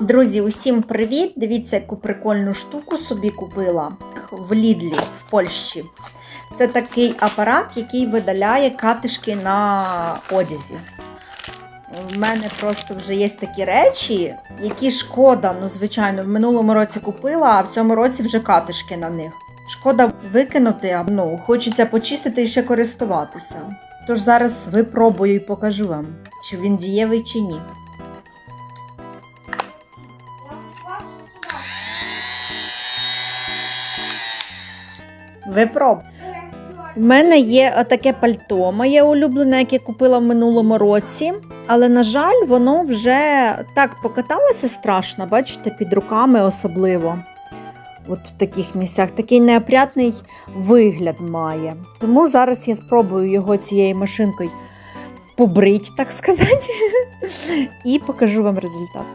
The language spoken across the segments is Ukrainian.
Друзі, усім привіт! Дивіться, яку прикольну штуку собі купила в Лідлі в Польщі. Це такий апарат, який видаляє катишки на одязі. У мене просто вже є такі речі, які шкода, ну, звичайно, в минулому році купила, а в цьому році вже катишки на них. Шкода викинути, ну, хочеться почистити і ще користуватися. Тож зараз випробую і покажу вам, чи він дієвий чи ні. Випроб. У мене є таке пальто, моє улюблене, яке купила в минулому році. Але, на жаль, воно вже так покаталося страшно, бачите, під руками особливо. От в таких місцях такий неопрятний вигляд має. Тому зараз я спробую його цією машинкою побрити, так сказати, і покажу вам результат.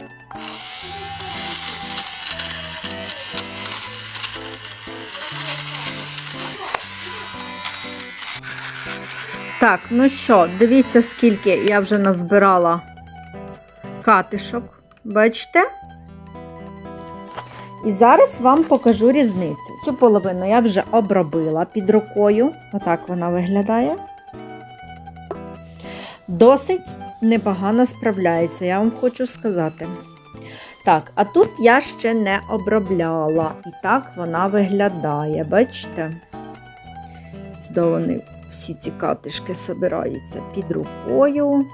Так, ну що, дивіться, скільки я вже назбирала катишок. Бачите? І зараз вам покажу різницю. Цю половину я вже обробила під рукою. Отак вона виглядає. Досить непогано справляється, я вам хочу сказати. Так, а тут я ще не обробляла. І так вона виглядає, бачите? Вони всі ці катишки собираються під рукою.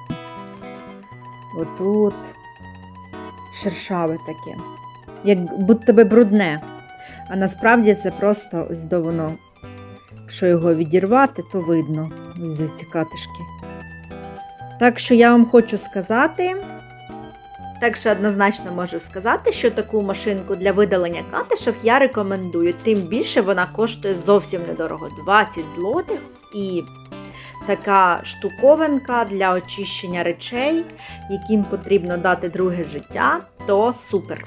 Отут шершаве таке, як будто би брудне. А насправді це просто ось до воно, якщо його відірвати, то видно за ці катишки. Так що я вам хочу сказати. Так що однозначно можу сказати, що таку машинку для видалення катишок я рекомендую. Тим більше вона коштує зовсім недорого 20 злотих. І така штуковинка для очищення речей, яким потрібно дати друге життя, то супер.